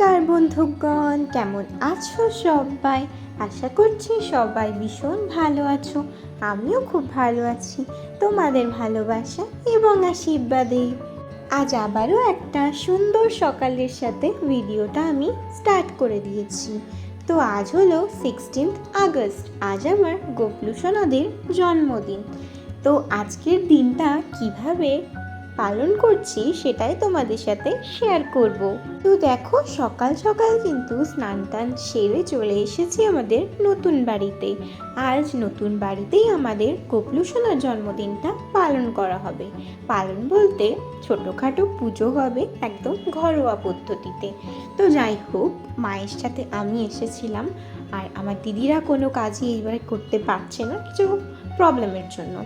নমস্কার বন্ধুগণ, কেমন আছো সবাই? আশা করছি সবাই ভীষণ ভালো আছো, আমিও খুব ভালো আছি, তোমাদের ভালোবাসা এবং আশীর্বাদে। আজ আবারও একটা সুন্দর সকালের সাথে ভিডিওটা আমি স্টার্ট করে দিয়েছি। তো আজ হলো সিক্সটিন্থ আগস্ট, আজ আমার গোপলু সোনাদের জন্মদিন। তো আজকের দিনটা কীভাবে পালন করছি সেটাই তোমাদের সাথে শেয়ার করব। তো দেখো, সকাল সকাল কিন্তু স্নান টান সেরে চলে এসেছি আমাদের নতুন বাড়িতে। আজ নতুন বাড়িতেই আমাদের গোপলু সোনার জন্মদিনটা পালন করা হবে। পালন বলতে ছোটোখাটো পুজো হবে একদম ঘরোয়া পদ্ধতিতে। তো যাই হোক, মায়ের সাথে আমি এসেছিলাম, আর আমার দিদিরা কোনো কাজই এইবারে করতে পারছে না। কিছু প্রবলেমের জন্য।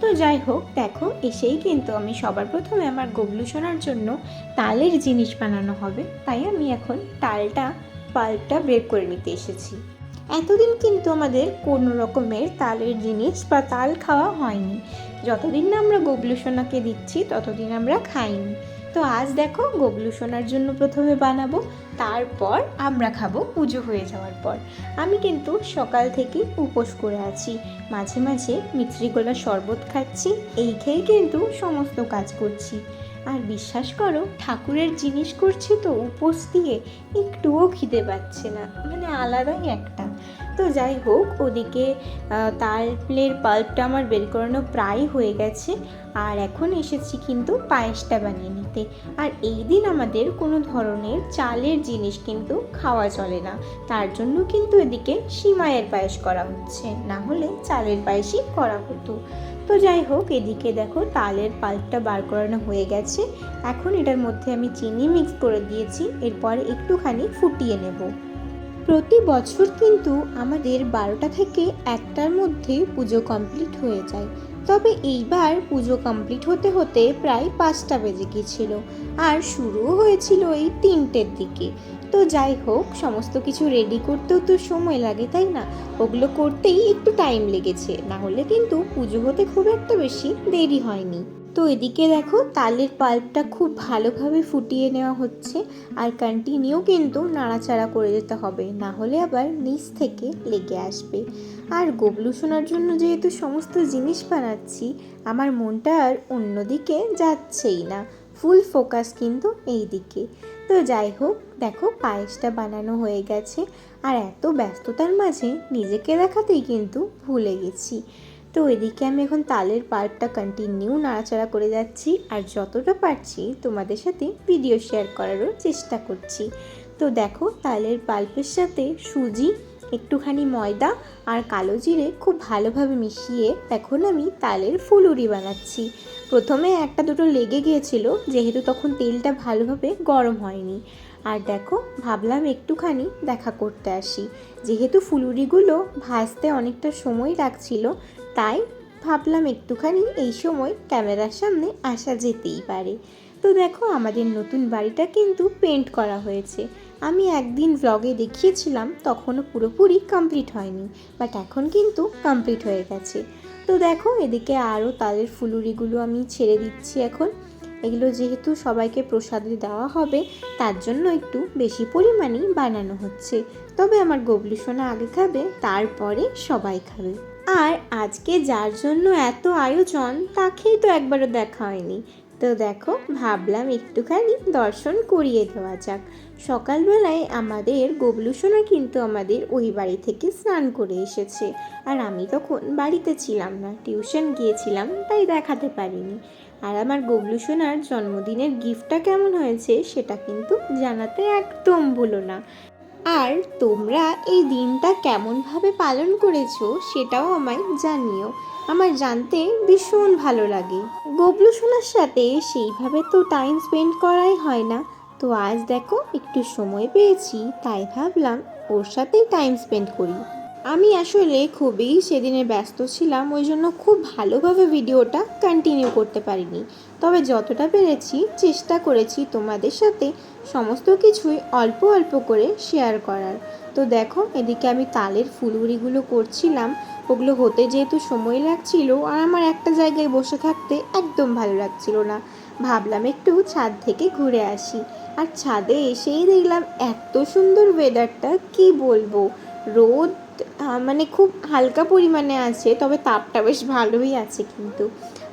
তো যাই হোক দেখো, এসেই কিন্তু আমি সবার প্রথমে আমার গবলু সোনার জন্য তালের জিনিস বানানো হবে। তাই আমি এখন তালটা, পাল্পটা বের করে নিতে এসেছি। এতদিন কিন্তু আমাদের কোনো রকমের তালের জিনিস বা তাল খাওয়া হয়নি। যতদিন না আমরা গবলু সোনাকে দিচ্ছি, ততদিন আমরা খাইনি। তো আজ দেখো গবলু সোনার জন্য প্রথমে বানাবো, তারপর আমরা খাব পুজো হয়ে যাওয়ার পর। আমি কিন্তু সকাল থেকে উপোস করে আছি, মাঝে মাঝে মিত্রিগোলা শরবত খাচ্ছি, এই খেয়ে কিন্তু সমস্ত কাজ করছি। আর বিশ্বাস করো, ঠাকুরের জিনিস করছি তো উপোস দিয়ে একটুও খিদে পাচ্ছে না মানে আলাদাই একটা। তো যাই হোক, ওদিকে তালের পাল্পটা আমার বের করানো প্রায় হয়ে গেছে। আর এখন এসেছি কিন্তু পায়েসটা বানিয়ে নিতে। আর এই দিন আমাদের কোনো ধরনের চালের জিনিস কিন্তু খাওয়া চলে না। তার জন্য কিন্তু এদিকে সিমাইয়ের পায়েস করা হচ্ছে। না হলে চালের পায়েসই করা হতো। তো যাই হোক, এদিকে দেখো তালের পাল্পটা বার করানো হয়ে গেছে। এখন এটার মধ্যে আমি চিনি মিক্স করে দিয়েছি। এরপর একটুখানি ফুটিয়ে নেব। প্রতি বছর কিন্তু আমাদের বারোটা থেকে একটার মধ্যে পুজো কমপ্লিট হয়ে যায়। তবে এইবার পুজো কমপ্লিট হতে হতে প্রায় পাঁচটা বেজে গিয়েছিল। আর শুরুও হয়েছিল এই তিনটের দিকে। তো যাই হোক, সমস্ত কিছু রেডি করতেও তো সময় লাগে, তাই না? ওগুলো করতেই একটু টাইম লেগেছে। না হলে কিন্তু পুজো হতে খুব একটা বেশি দেরি হয়নি। তো এদিকে দেখো, তালের পাল্পটা খুব ভালোভাবে ফুটিয়ে নেওয়া হচ্ছে আর কন্টিনিউ কিন্তু নাড়াচাড়া করে যেতে হবে, না হলে আবার নিচ থেকে লেগে আসবে। আর গবলু শোনার জন্য যেহেতু সমস্ত জিনিস বানাচ্ছি, আমার মনটা আর অন্যদিকে যাচ্ছেই না। ফুল ফোকাস কিন্তু এই দিকে। তো যাই হোক, দেখো পায়েসটা বানানো হয়ে গেছে। আর এত ব্যস্ততার মাঝে নিজেকে দেখাতেই কিন্তু ভুলে গেছি। তো এদিকে আমি এখন তালের পাল্পটা কন্টিনিউ নাড়াচাড়া করে যাচ্ছি। আর যতটা পারছি তোমাদের সাথে ভিডিও শেয়ার করারও চেষ্টা করছি। তো দেখো তালের পাল্পের সাথে সুজি, একটুখানি ময়দা আর কালো জিরে খুব ভালোভাবে মিশিয়ে এখন আমি তালের ফুলুরি বানাচ্ছি। প্রথমে একটা দুটো লেগে গিয়েছিল, যেহেতু তখন তেলটা ভালোভাবে গরম হয়নি। আর দেখো, ভাবলাম একটুখানি দেখা করতে আসি। যেহেতু ফুলুরিগুলো ভাজতে অনেকটা সময় লাগছিল, তাই ভাবলাম একটুখানি এই সময় ক্যামেরার সামনে আসা যেতেই পারে। তো দেখো, আমাদের নতুন বাড়িটা কিন্তু পেন্ট করা হয়েছে। আমি একদিন ব্লগে দেখিয়েছিলাম, তখনও পুরোপুরি কমপ্লিট হয়নি বাট এখন কিন্তু কমপ্লিট হয়ে গেছে। তো দেখো, এদিকে আরও তালের ফুলুরিগুলো আমি ছেড়ে দিচ্ছি এখন। এগুলো যেহেতু সবাইকে প্রসাদে দেওয়া হবে, তার জন্য একটু বেশি পরিমাণেই বানানো হচ্ছে। তবে আমার গবলু সোনা আগে খাবে, তারপরে সবাই খাবে। আর আজকে যার জন্য এত আয়োজন, তাকেই তো একবারও দেখা হয়নি। তো দেখো, ভাবলাম একটুখানি দর্শন করিয়ে দেওয়া যাক। সকালবেলায় আমাদের গবলু সোনা কিন্তু আমাদের ওই বাড়ি থেকে স্নান করে এসেছে। আর আমি তখন বাড়িতে ছিলাম না, টিউশন গিয়েছিলাম, তাই দেখাতে পারিনি। আর আমার গবলু সোনার জন্মদিনের গিফটটা কেমন হয়েছে, সেটা কিন্তু জানাতে একদম ভুলো না। আর তোমরা এই দিনটা কেমনভাবে পালন করেছ সেটাও আমায় জানিও। আমার জানতে ভীষণ ভালো লাগে। গবলু সোনার সাথে সেইভাবে তো টাইম স্পেন্ড করাই হয় না। তো আজ দেখো, একটু সময় পেয়েছি, তাই ভাবলাম ওর সাথেই টাইম স্পেন্ড করি। আমি আসলে খুবই সেদিনে ব্যস্ত ছিলাম, ওই জন্য খুব ভালোভাবে ভিডিওটা কন্টিনিউ করতে পারিনি। তবে যতটা পেরেছি, চেষ্টা করেছি তোমাদের সাথে সমস্ত কিছুই অল্প অল্প করে শেয়ার করার। তো দেখো, এদিকে আমি তালের ফুলুরিগুলো করছিলাম। ওগুলো হতে যেহেতু সময় লাগছিল, আর আমার একটা জায়গায় বসে থাকতে একদম ভালো লাগছিল না। ভাবলাম একটু ছাদ থেকে ঘুরে আসি। আর ছাদে এসেই দেখলাম এত সুন্দর ওয়েদারটা কি বলব? রোদ মানে খুব হালকা পরিমাণে আছে, তবে তাপটা বেশ ভালোই আছে কিন্তু।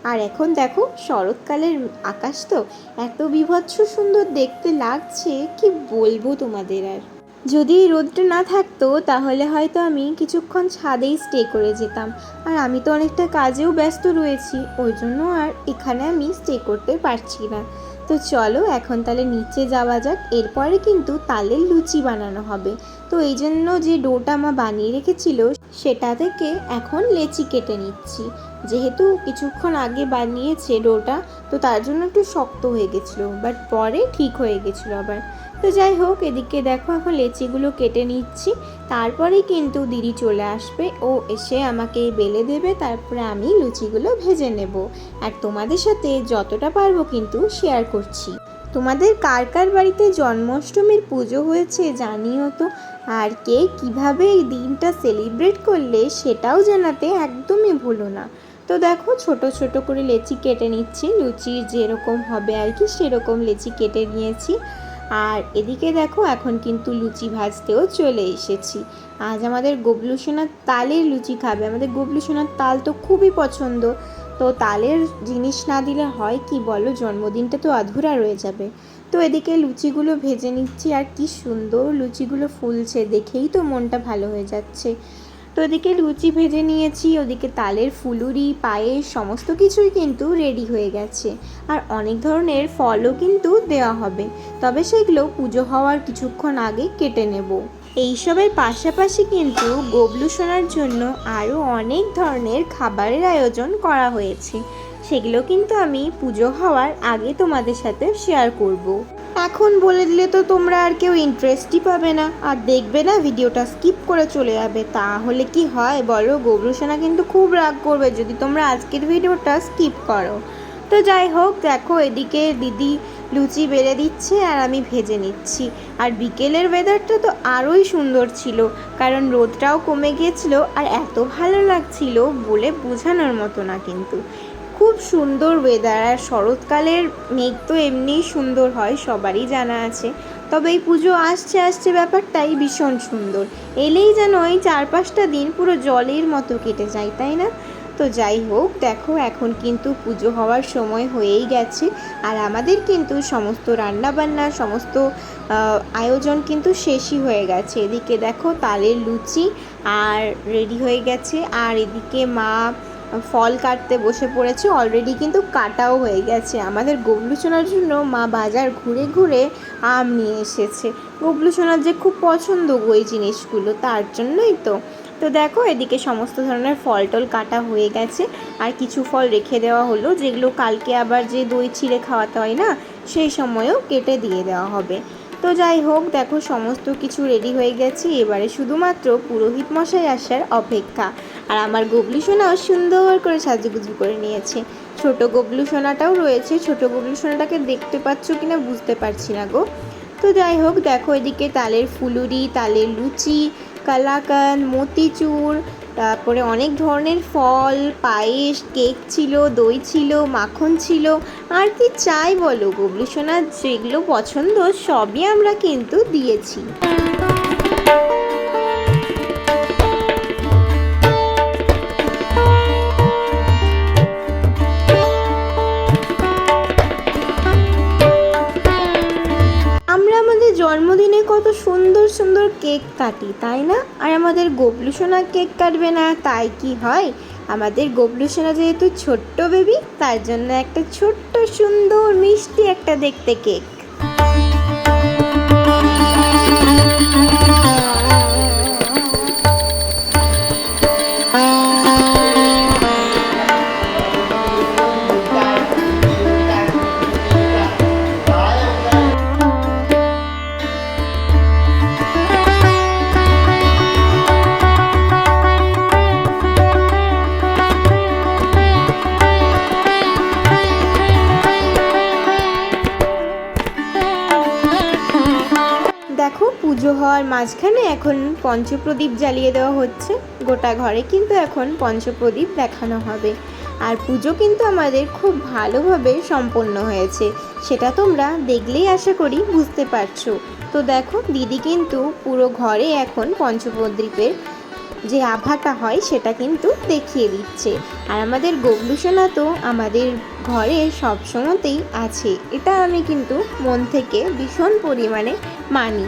আর এখন দেখো শরৎকালের আকাশ তো এত বিভৎস সুন্দর দেখতে লাগছে, কি বলব তোমাদের আর? যদি এই রোদটা না থাকতো, তাহলে হয়তো আমি কিছুক্ষণ ছাদেই স্টে করে যেতাম। আর আমি তো অনেকটা কাজেও ব্যস্ত রয়েছি, ওই জন্য আর এখানে আমি স্টে করতে পারছি না। তো চলো এখন তাহলে নিচে যাওয়া যাক, এরপরে কিন্তু তালের লুচি বানানো হবে। তো এই জন্য যে ডোটা মা বানিয়ে রেখেছিল, সেটা থেকে এখন লেচি কেটে নিচ্ছি। যেহেতু কিছুক্ষণ আগে বানিয়েছে ডোটা, তো তার জন্য একটু শক্ত হয়ে গেছিল বাট পরে ঠিক হয়ে গেছিল আবার। তো যাই হোক, এদিকে দেখো এখন লেচিগুলো কেটে নিচ্ছি। তারপরেই কিন্তু দিদি চলে আসবে, ও এসে আমাকে বেলে দেবে, তারপরে আমি লুচিগুলো ভেজে নেব। আর তোমাদের সাথে যতটা পারব কিন্তু শেয়ার করছি। তোমাদের কার কার বাড়িতে জন্মাষ্টমীর পুজো হয়েছে জানিও তো। আর কে কীভাবে এই দিনটা সেলিব্রেট করলে সেটাও জানাতে একদমই ভুলো না। তো দেখো, ছোট ছোট করে লেচি কেটে নিচ্ছি লুচির যেরকম হবে আর কি সেরকম লেচি কেটে নিয়েছি। আর এদিকে দেখো, এখন কিন্তু লুচি ভাজতেও চলে এসেছি। আজ আমাদের গবলু সোনার তালের লুচি খাবে। আমাদের গবলু সোনার তাল তো খুবই পছন্দ। তো তালের জিনিস না দিলে হয় কি বলো? জন্মদিনটা তো আধুরা রয়ে যাবে। তো এদিকে লুচিগুলো ভেজে নিচ্ছি আর কি সুন্দর লুচিগুলো ফুলছে, দেখেই তো মনটা ভালো হয়ে যাচ্ছে। তো এদিকে লুচি ভেজে নিয়েছি, ওদিকে তালের ফুলুরি, পায়েস, সমস্ত কিছুই কিন্তু রেডি হয়ে গেছে। আর অনেক ধরনের ফলও কিন্তু দেওয়া হবে, তবে সেগুলো পুজো হওয়ার কিছুক্ষণ আগে কেটে নেব। এইসবের পাশাপাশি কিন্তু গবলু সোনার জন্য আরও অনেক ধরনের খাবারের আয়োজন করা হয়েছে। সেগুলো কিন্তু আমি পুজো হওয়ার আগে তোমাদের সাথে শেয়ার করব। এখন বলে দিলে তো তোমরা আর কেউ ইন্টারেস্টই পাবে না। আর দেখবে না ভিডিওটা স্কিপ করে চলে যাবে। তাহলে কি হয় বলো? গবলু সোনা কিন্তু খুব রাগ করবে যদি তোমরা আজকের ভিডিওটা স্কিপ করো। তো যাই হোক, দেখো এদিকে দিদি লুচি বেড়ে দিচ্ছে আর আমি ভেজে নিচ্ছি। আর বিকেলের ওয়েদারটা তো আরোই সুন্দর ছিল, কারণ রোদটাও কমে গিয়েছিল আর এত ভালো লাগছিল বলে বোঝানোর মতো না কিন্তু। খুব সুন্দর ওয়েদার আর শরৎকালের মেঘ তো এমনিই সুন্দর হয়, সবারই জানা আছে। তবে এই পুজো আসছে আসছে ব্যাপারটাই ভীষণ সুন্দর। এলেই যেন এই চার পাঁচটা দিন পুরো জলের মতো কেটে যায়, তাই না? তো যাই হোক, দেখো এখন কিন্তু পুজো হওয়ার সময় হয়েই গেছে, আর আমাদের কিন্তু সমস্ত রান্নাবান্না, সমস্ত আয়োজন কিন্তু শেষই হয়ে গেছে। এদিকে দেখো তালের লুচি আর রেডি হয়ে গেছে, আর এদিকে মা ফল কাটতে বসে পড়েছে অলরেডি কিন্তু কাটাও হয়ে গেছে। আমাদের গবলু সোনার জন্য মা বাজার ঘুরে ঘুরে আম নিয়ে এসেছে। গবলু সোনার যে খুব পছন্দ ওই জিনিসগুলো, তার জন্যই তো। তো দেখো, এদিকে সমস্ত ধরনের ফল টল কাটা হয়ে গেছে। আর কিছু ফল রেখে দেওয়া হলো, যেগুলো কালকে আবার যে দই ছিঁড়ে খাওয়াতে হয় না, সেই সময়ও কেটে দিয়ে দেওয়া হবে। তো যাই হোক, দেখো, সমস্ত কিছু রেডি হয়ে গেছে। এবারে শুধুমাত্র পুরোহিত মশাই আসার অপেক্ষা। আর আমার গবলু সোনাও সুন্দর করে সাজুগুজু করে নিয়েছে। ছোট গবলু সোনাটাও রয়েছে। ছোট গবলু সোনাটাকে দেখতে পাচ্ছ কিনা বুঝতে পারছি না গো। তো যাই হোক, দেখো এদিকে তালের ফুলুরি, তালের লুচি, কালাকান, মতিচুর, তারপরে অনেক ধরনের ফল, পায়েস, কেক ছিল, দই ছিল, মাখন ছিল। আর কি চাই বলো গবলু সোনার যেগুলো পছন্দ সবই আমরা কিন্তু দিয়েছি। জন্মদিনে কত সুন্দর সুন্দর কেক কাটি, তাই না? আর আমাদের গবলু সোনা কেক কাটবে না, তাই কি হয়? আমাদের গবলু সোনা যেহেতু ছোট্ট বেবি তার জন্য একটা ছোট্ট সুন্দর মিষ্টি একটা দেখতে কেক। পঞ্চপ্রদীপ জ্বালিয়ে দেওয়া হচ্ছে গোটা ঘরে, কিন্তু এখন পঞ্চপ্রদীপ দেখানো হবে। আর পুজো কিন্তু আমাদের খুব ভালোভাবে সম্পন্ন হয়েছে। সেটা তোমরা দেখলেই আশা করি বুঝতে পারছ। তো দেখো, দিদি কিন্তু পুরো ঘরে এখন পঞ্চপ্রদীপের যে আভাটা হয়, সেটা কিন্তু দেখিয়ে দিচ্ছে। আর আমাদের গবলুসোনা তো আমাদের ঘরে সবসময়তেই আছে। এটা আমি কিন্তু মন থেকে ভীষণ পরিমাণে মানি।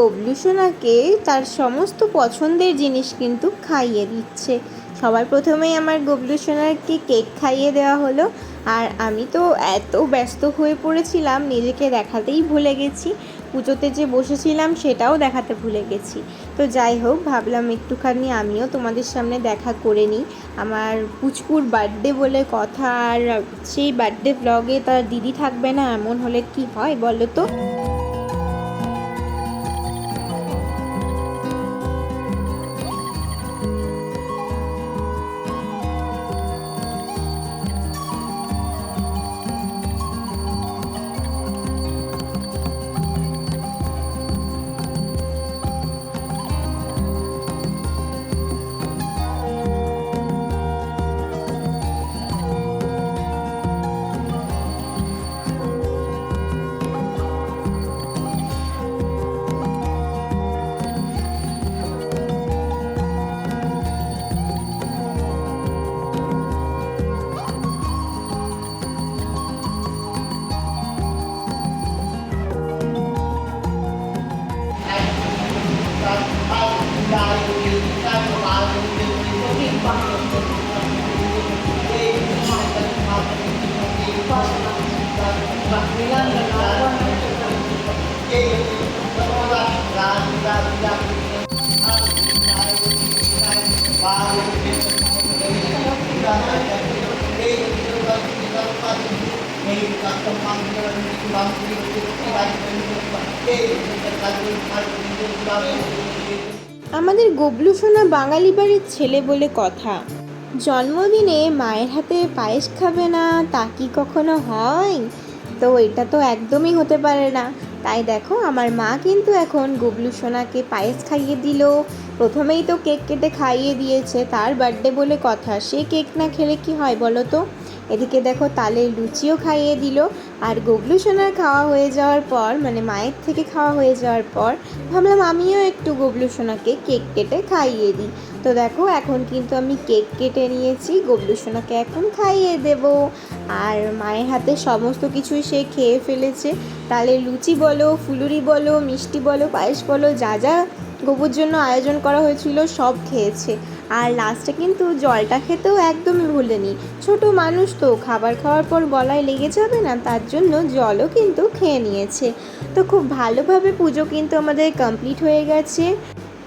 গবলুসোনাকে তার সমস্ত পছন্দের জিনিস কিন্তু খাইয়ে দিচ্ছে। সবার প্রথমেই আমার গবলুসোনাকে কেক খাইয়ে দেওয়া হলো। আর আমি তো এত ব্যস্ত হয়ে পড়েছিলাম, নিজেকে দেখাতেই ভুলে গেছি। পুজোতে যে বসেছিলাম, সেটাও দেখাতে ভুলে গেছি। তো যাই হোক, ভাবলাম একটুখানি আমিও তোমাদের সামনে দেখা করে নিই। আমার পুচকুর বার্থডে বলে কথা, আর সেই বার্থডে ব্লগে তার দিদি থাকবে না, এমন হলে কি হয় বলো তো? আমাদের গবলু সোনা বাঙালি বাড়ির ছেলে বলে কথা। জন্মদিনে মায়ের হাতে পায়েস খাবে না, তা কি কখনো হয়? তো এটা তো একদমই হতে পারে না। তাই দেখো, আমার মা কিন্তু এখন গবলু সোনাকে পায়েস খাইয়ে দিল। প্রথমেই তো কেক কেটে খাইয়ে দিয়েছে, তার বার্থডে বলে কথা। সে কেক না খেলে কি হয় বলো তো? এদিকে দেখো তালের লুচিও খাইয়ে দিল আর গবলু সোনার খাওয়া হয়ে যাওয়ার পর মানে মায়ের থেকে খাওয়া হয়ে যাওয়ার পর, ভাবলাম আমিও একটু গবলু সোনাকে কেক কেটে খাইয়ে দিই। তো দেখো এখন কিন্তু আমি কেক কেটে নিয়েছি গবলু সোনাকে এখন খাইয়ে দেব। আর মায়ের হাতে সমস্ত কিছুই সে খেয়ে ফেলেছে। তাহলে লুচি বলো, ফুলুরি বলো, মিষ্টি বলো, পায়েস বলো, যা যা গোবুর জন্য আয়োজন করা হয়েছিল সব খেয়েছে। আর লাস্টে কিন্তু জলটা খেতেও একদমই ভুলেনি। ছোট মানুষ তো, খাবার খাওয়ার পর গলায় লেগে যাবে না, তার জন্য জলও কিন্তু খেয়ে নিয়েছে। তো খুব ভালোভাবে পুজো কিন্তু আমাদের কমপ্লিট হয়ে গেছে।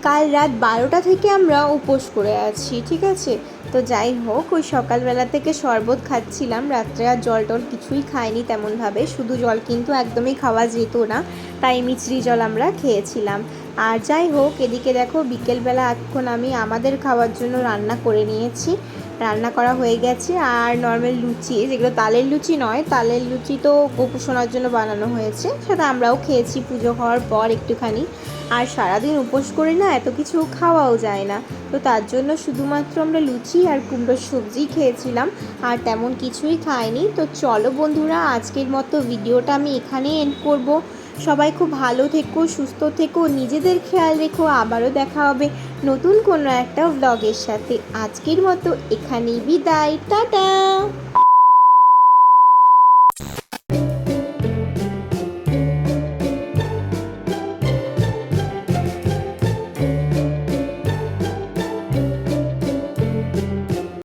কাল রাত বারোটা থেকে আমরা উপোস করে আছি, ঠিক আছে? তো যাই হোক, ওই সকালবেলা থেকে শরবত খাচ্ছিলাম। রাত্রে আর জল টল কিছুই খাইনি তেমনভাবে। শুধু জল কিন্তু একদমই খাওয়া যেত না, তাই মিচড়ি জল আমরা খেয়েছিলাম। আর যাই হোক, এদিকে দেখো বিকেলবেলা এখন আমি আমাদের খাওয়ার জন্য রান্না করে নিয়েছি। রান্না করা হয়ে গেছে। আর নর্মাল লুচি যেগুলো তালের লুচি নয়, তালের লুচি তো গোপু জন্য বানানো হয়েছে। সেটা আমরাও খেয়েছি পুজো হওয়ার পর একটুখানি। আর সারাদিন উপোস করে না, এত কিছু খাওয়াও যায় না। তো তার জন্য শুধুমাত্র আমরা লুচি আর কুমড়োর সবজি খেয়েছিলাম। আর তেমন কিছুই খাইনি। তো চলো বন্ধুরা, আজকের মতো ভিডিওটা আমি এখানেই এন্ড করব। সবাই খুব ভালো থেকো, সুস্থ থেকো, নিজেদের খেয়াল রেখো। আবারও দেখা হবে নতুন কোনো একটা ব্লগের সাথে। আজকের মতো এখানেই বিদায়। টাটা!